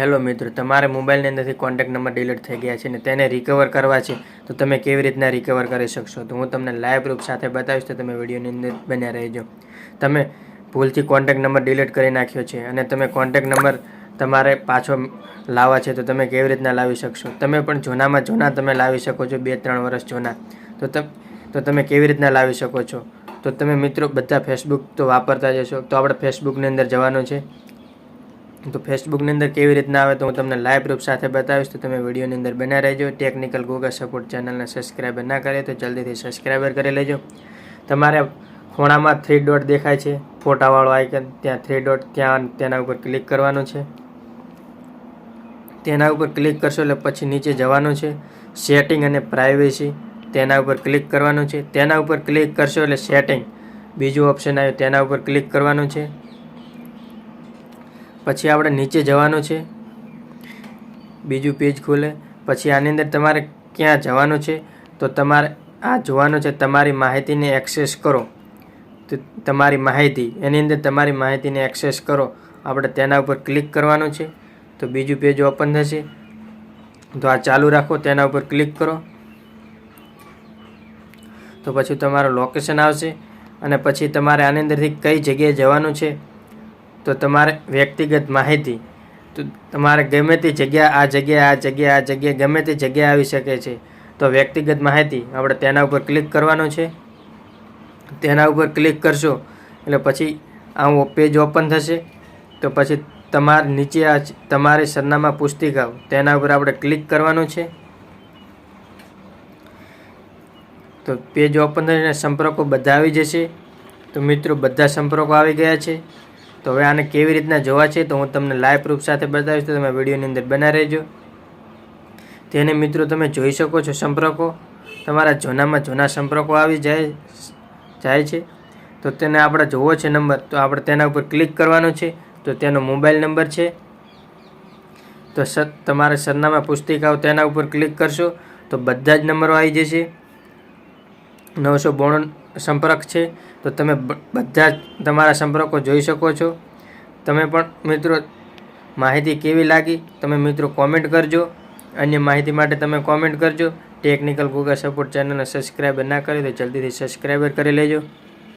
Hello મિત્રો, તમારે મોબાઈલની અંદરથી કોન્ટેક્ટ નંબર ડિલીટ થઈ ગયા છે ને તેને રિકવર કરવા છે, તો તમે કેવી રીતના રિકવર કરી શકશો? તો હું તમને લાઈવ પ્રૂફ સાથે બતાવીશ, તો તમે વિડીયોની અંદર બન્યા રહેજો. તમે ભૂલથી કોન્ટેક્ટ નંબર ડિલીટ કરી નાખ્યો છે અને તમે કોન્ટેક્ટ નંબર તમારે પાછો લાવવા છે, તો તમે કેવી રીતના લાવી શકશો? તમે પણ જૂનામાં જૂના તમે લાવી શકો છો બે ત્રણ વર્ષ જૂના. તો તમે તો તમે કેવી રીતના લાવી શકો છો? તો તમે મિત્રો બધા ફેસબુક તો વાપરતા જ હશો. તો આપણે ફેસબુકની અંદર જવાનું છે. તો ફેસબુકની અંદર કેવી રીતના આવે તો હું તમને લાઈવ પ્રૂફ સાથે બતાવીશ, તો તમે વિડીયોની અંદર બના રહેજો. ટેકનિકલ ગૂગલ સપોર્ટ ચેનલને સબસ્ક્રાઈબર ના કરે તો જલ્દીથી સબસ્ક્રાઈબર કરી લેજો. તમારે ખૂણામાં થ્રી ડોટ દેખાય છે, ફોટાવાળો આઇકન ત્યાં થ્રી ડોટ ત્યાં તેના ઉપર ક્લિક કરવાનું છે. તેના ઉપર ક્લિક કરશો એટલે પછી નીચે જવાનું છે. સેટિંગ અને પ્રાઇવેસી તેના ઉપર ક્લિક કરવાનું છે. તેના ઉપર ક્લિક કરશો એટલે સેટિંગ બીજું ઓપ્શન આવ્યું, તેના ઉપર ક્લિક કરવાનું છે. પછી આપણે નીચે જવાનું છે. બીજું પેજ ખોલે. પછી આની અંદર તમારે ક્યાં જવાનું છે? તો તમારે આ જોવાનું છે, તમારી માહિતીને એક્સેસ કરો. તો તમારી માહિતી, એની અંદર તમારી માહિતીને એક્સેસ કરો. આપણે તેના ઉપર ક્લિક કરવાનું છે. તો બીજું પેજ ઓપન થશે. તો આ ચાલુ રાખો, તેના ઉપર ક્લિક કરો. તો પછી તમારું લોકેશન આવશે. અને પછી તમારે આની અંદરથી કઈ જગ્યાએ જવાનું છે? તો તમારે વ્યક્તિગત માહિતી, તો તમારે ગમે તે જગ્યા, આ જગ્યા આ જગ્યા આ જગ્યા, ગમે તે જગ્યા આવી શકે છે, તો વ્યક્તિગત માહિતી આપણે તેના ઉપર ક્લિક કરવાનું છે. તેના ઉપર ક્લિક કરશો, એટલે પછી આ પેજ ઓપન થશે, તો પછી તમારે નીચે આ તમારી સરનામા પુસ્તિકાઓ તેના ઉપર આપણે ક્લિક કરવાનું છે. તો પેજ ઓપન થઈને સંપર્કો બધા આવી જશે. તો મિત્રો, બધા સંપર્કો આવી ગયા છે. તો હવે આને કેવી રીતના જોવા છે તો હું તમને લાઈવ પ્રૂફ સાથે બતાવીશ તો તમે વિડીયોની અંદર બના રહેજો. તેને મિત્રો તમે જોઈ શકો છો સંપર્કો. તમારા જૂનામાં જૂના સંપર્કો આવી જાય જાય છે. તો તેને આપણે જોવો છે નંબર, તો આપણે તેના ઉપર ક્લિક કરવાનો છે. તો તેનો મોબાઈલ નંબર છે. તો સ, તમારા સરનામા પુસ્તિકાઓ તેના ઉપર ક્લિક કરશો તો બધા જ નંબરો આવી જશે. નવસો બોણું સંપર્ક છે, તો તમે બધા જ તમારા સંપર્કો જોઈ શકો છો. તમે પણ મિત્રો, માહિતી કેવી લાગી, તમે મિત્રો કોમેન્ટ કરજો. અન્ય માહિતી માટે તમે કોમેન્ટ કરજો. ટેકનિકલ ગૂગલ સપોર્ટ ચેનલને સબસ્ક્રાઈબર ના કરી તો જલ્દીથી સબસ્ક્રાઈબર કરી લેજો.